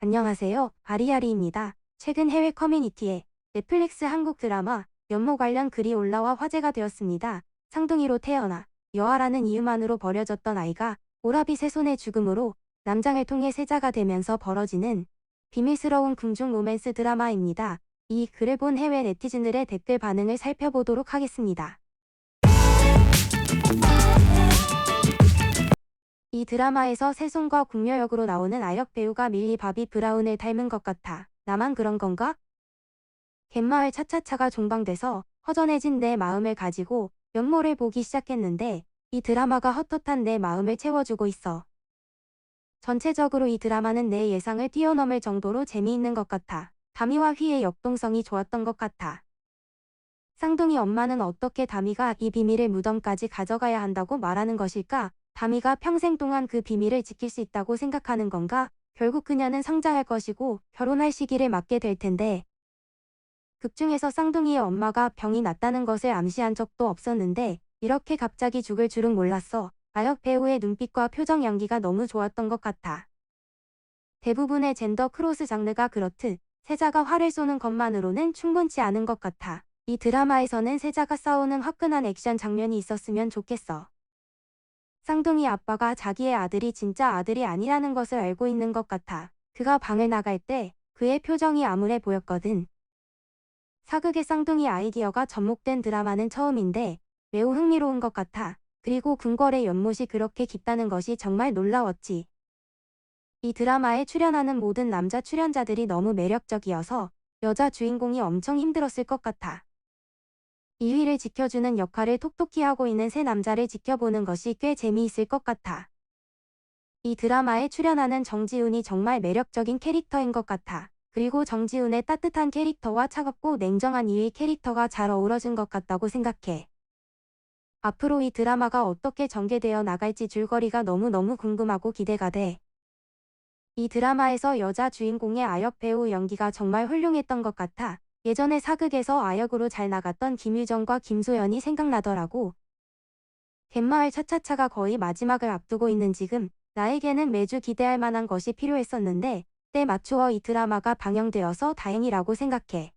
안녕하세요. 아리아리입니다. 최근 해외 커뮤니티에 넷플릭스 한국 드라마 연모 관련 글이 올라와 화제가 되었습니다. 쌍둥이로 태어나 여아라는 이유만으로 버려졌던 아이가 오라비 세손의 죽음으로 남장을 통해 세자가 되면서 벌어지는 비밀스러운 궁중 로맨스 드라마입니다. 이 글을 본 해외 네티즌들의 댓글 반응을 살펴보도록 하겠습니다. 이 드라마에서 세손과 궁녀 역으로 나오는 아역 배우가 밀리 바비 브라운을 닮은 것 같아. 나만 그런 건가? 갯마을 차차차가 종방돼서 허전해진 내 마음을 가지고 연모를 보기 시작했는데 이 드라마가 헛헛한 내 마음을 채워주고 있어. 전체적으로 이 드라마는 내 예상을 뛰어넘을 정도로 재미있는 것 같아. 다미와 휘의 역동성이 좋았던 것 같아. 쌍둥이 엄마는 어떻게 다미가 이 비밀을 무덤까지 가져가야 한다고 말하는 것일까? 다미가 평생 동안 그 비밀을 지킬 수 있다고 생각하는 건가? 결국 그녀는 성장할 것이고 결혼할 시기를 맞게 될 텐데. 극 중에서 쌍둥이의 엄마가 병이 났다는 것을 암시한 적도 없었는데 이렇게 갑자기 죽을 줄은 몰랐어. 아역 배우의 눈빛과 표정 연기가 너무 좋았던 것 같아. 대부분의 젠더 크로스 장르가 그렇듯 세자가 활을 쏘는 것만으로는 충분치 않은 것 같아. 이 드라마에서는 세자가 싸우는 화끈한 액션 장면이 있었으면 좋겠어. 쌍둥이 아빠가 자기의 아들이 진짜 아들이 아니라는 것을 알고 있는 것 같아. 그가 방을 나갈 때 그의 표정이 암울해 보였거든. 사극의 쌍둥이 아이디어가 접목된 드라마는 처음인데 매우 흥미로운 것 같아. 그리고 궁궐의 연못이 그렇게 깊다는 것이 정말 놀라웠지. 이 드라마에 출연하는 모든 남자 출연자들이 너무 매력적이어서 여자 주인공이 엄청 힘들었을 것 같아. 2위를 지켜주는 역할을 톡톡히 하고 있는 세 남자를 지켜보는 것이 꽤 재미있을 것 같아. 이 드라마에 출연하는 정지훈이 정말 매력적인 캐릭터인 것 같아. 그리고 정지훈의 따뜻한 캐릭터와 차갑고 냉정한 이의 캐릭터가 잘 어우러진 것 같다고 생각해. 앞으로 이 드라마가 어떻게 전개되어 나갈지 줄거리가 너무너무 궁금하고 기대가 돼. 이 드라마에서 여자 주인공의 아역 배우 연기가 정말 훌륭했던 것 같아. 예전에 사극에서 아역으로 잘 나갔던 김유정과 김소연이 생각나더라고. 갯마을 차차차가 거의 마지막을 앞두고 있는 지금 나에게는 매주 기대할 만한 것이 필요했었는데 때 맞추어 이 드라마가 방영되어서 다행이라고 생각해.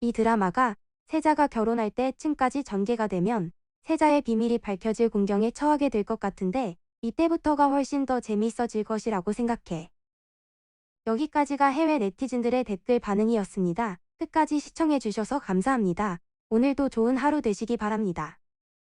이 드라마가 세자가 결혼할 때쯤까지 전개가 되면 세자의 비밀이 밝혀질 공경에 처하게 될 것 같은데 이때부터가 훨씬 더 재미있어질 것이라고 생각해. 여기까지가 해외 네티즌들의 댓글 반응이었습니다. 끝까지 시청해주셔서 감사합니다. 오늘도 좋은 하루 되시기 바랍니다.